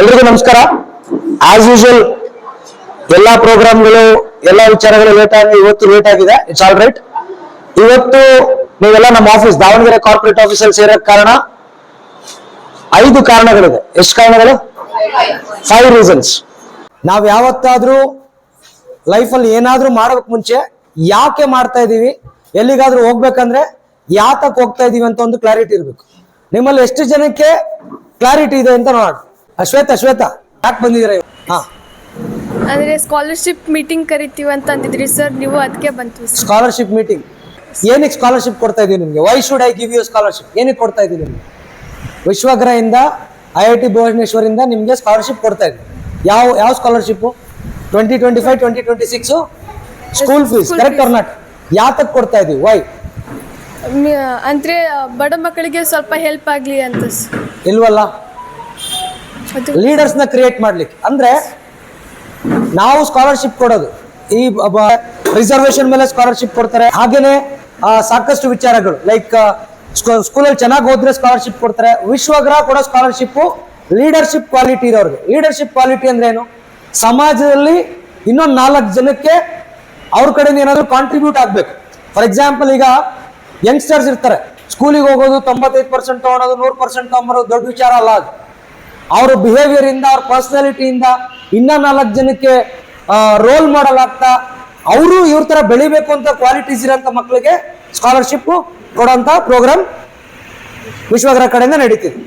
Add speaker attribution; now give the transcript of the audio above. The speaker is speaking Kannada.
Speaker 1: ಎಲ್ರಿಗೂ ನಮಸ್ಕಾರ. ಆಸ್ ಯೂಶುವಲ್ ಎಲ್ಲಾ ಪ್ರೋಗ್ರಾಮ್ಗಳು, ಎಲ್ಲಾ ವಿಚಾರಗಳು ಲೇಟ್ ಆಗಿ, ಇವತ್ತು ಲೇಟ್ ಆಗಿದೆ. ಇಟ್ಸ್ ಆಲ್ ರೈಟ್ ಇವತ್ತು ನೀವೆಲ್ಲ ನಮ್ಮ ಆಫೀಸ್ ದಾವಣಗೆರೆ ಕಾರ್ಪೊರೇಟ್ ಆಫೀಸಲ್ಲಿ ಸೇರೋ ಕಾರಣ ಐದು ಕಾರಣಗಳಿದೆ. ಎಷ್ಟು ಕಾರಣಗಳು? ಫೈವ್ ರೀಸನ್ಸ್ ನಾವ್ ಯಾವತ್ತಾದ್ರೂ ಲೈಫಲ್ಲಿ ಏನಾದ್ರೂ ಮಾಡಬೇಕು ಮುಂಚೆ, ಯಾಕೆ ಮಾಡ್ತಾ ಇದೀವಿ ಎಲ್ಲಿಗಾದ್ರೂ ಹೋಗ್ಬೇಕಂದ್ರೆ ಯಾತಕ್ಕೆ ಹೋಗ್ತಾ ಇದೀವಿ ಅಂತ ಒಂದು ಕ್ಲಾರಿಟಿ ಇರಬೇಕು. ನಿಮ್ಮಲ್ಲಿ ಎಷ್ಟು ಜನಕ್ಕೆ ಕ್ಲಾರಿಟಿ ಇದೆ ಅಂತ ನೋಡೋಣ. ಅಶ್ವೇತ ಅಶ್ವೇತ ಯಾಕೆ ಬಂದಿದ್ದೀರಾ ಅಂದ್ರೆ ಹಾ.
Speaker 2: ಅಂದರೆ ಸ್ಕಾಲರ್ಶಿಪ್ ಮೀಟಿಂಗ್ ಕರಿತೀವಿ ಅಂತ ಅಂದಿದ್ರಿ ಸರ್ ನೀವು ಅದಕ್ಕೆ ಬಂತು
Speaker 1: ಸ್ಕಾಲರ್ಶಿಪ್ ಮೀಟಿಂಗ್ ಏನಕ್ಕೆ ಸ್ಕಾಲರ್ಶಿಪ್ ಕೊಡ್ತಾ ಇದೀವಿ ನಿಮಗೆ? Why should I give you scholarship ಏನಕ್ಕೆ ಕೊಡ್ತಾ ಇದೀವಿ ನಿಮಗೆ? ವಿಶ್ವಗ್ರಹದಿಂದ ಐ ಐ ಟಿ ಭುವನೇಶ್ವರಿಂದ ನಿಮಗೆ ಸ್ಕಾಲರ್ಶಿಪ್ ಕೊಡ್ತಾ ಇದೀವಿ ಯಾವ ಯಾವ scholarship twenty twenty five twenty twenty six school fees correct Karnataka ಯಾತಕ್ಕೆ ಕೊಡ್ತಾ ಇದೀವಿ ವೈ
Speaker 2: ಅಂದ್ರೆ ಬಡ ಮಕ್ಕಳಿಗೆ ಸ್ವಲ್ಪ ಹೆಲ್ಪ್ ಆಗಲಿ ಅಂತ
Speaker 1: ಇಲ್ವಲ್ಲ?
Speaker 2: ಅದು
Speaker 1: ಲೀಡರ್ಸ್ನ ಕ್ರಿಯೇಟ್ ಮಾಡ್ಲಿಕ್ಕೆ. ಅಂದ್ರೆ ನಾವು ಸ್ಕಾಲರ್ಶಿಪ್ ಕೊಡೋದು. ಈ ರಿಸರ್ವೇಶನ್ ಮೇಲೆ ಸ್ಕಾಲರ್ಶಿಪ್ ಕೊಡ್ತಾರೆ. ಹಾಗೇನೆ ಸಾಕಷ್ಟು ವಿಚಾರಗಳು. ಲೈಕ್ ಸ್ಕೂಲಲ್ಲಿ ಚೆನ್ನಾಗಿ ಹೋದ್ರೆ ಸ್ಕಾಲರ್ಶಿಪ್ ಕೊಡ್ತಾರೆ. ವಿಶ್ವಗ್ರಹ ಕೊಡೋ ಸ್ಕಾಲರ್ಶಿಪ್ ಲೀಡರ್ಶಿಪ್ ಕ್ವಾಲಿಟಿ ಇರೋರಿಗೆ. ಲೀಡರ್ಶಿಪ್ ಕ್ವಾಲಿಟಿ ಅಂದ್ರೆ ಏನು? ಸಮಾಜದಲ್ಲಿ ಇನ್ನೊಂದು ನಾಲ್ಕು ಜನಕ್ಕೆ ಅವ್ರ ಕಡೆಯಿಂದ ಏನಾದ್ರು ಕಾಂಟ್ರಿಬ್ಯೂಟ್ ಆಗ್ಬೇಕು. ಫಾರ್ ಎಕ್ಸಾಂಪಲ್ ಈಗ ಯಂಗ್ಸ್ಟರ್ಸ್ ಇರ್ತಾರೆ. ಸ್ಕೂಲಿಗೆ ಹೋಗೋದು ತೊಂಬತ್ತೈದು ಪರ್ಸೆಂಟ್ ತೊಗೊಳೋದು, ನೂರು ಪರ್ಸೆಂಟ್ ತೊಗೊಂಬರೋದು, ದೊಡ್ಡ ವಿಚಾರ ಅಲ್ಲ ಅದು. ಅವ್ರ ಬಿಹೇವಿಯರ್ ಇಂದ, ಅವ್ರ ಪರ್ಸನಾಲಿಟಿಯಿಂದ ಇನ್ನ ನಾಲ್ಕು ಜನಕ್ಕೆ ರೋಲ್ ಮಾಡಲ್ ಆಗ್ತಾ, ಅವರು ಇವ್ರ ತರ ಬೆಳಿಬೇಕು ಅಂತ ಕ್ವಾಲಿಟೀಸ್ ಇರೋಂಥ ಮಕ್ಕಳಿಗೆ ಸ್ಕಾಲರ್ಶಿಪ್ ಕೊಡೋಂಥ ಪ್ರೋಗ್ರಾಮ್ ವಿಶ್ವಗ್ರಹ ಕಡೆಯಿಂದ ನಡೀತಿದೆ.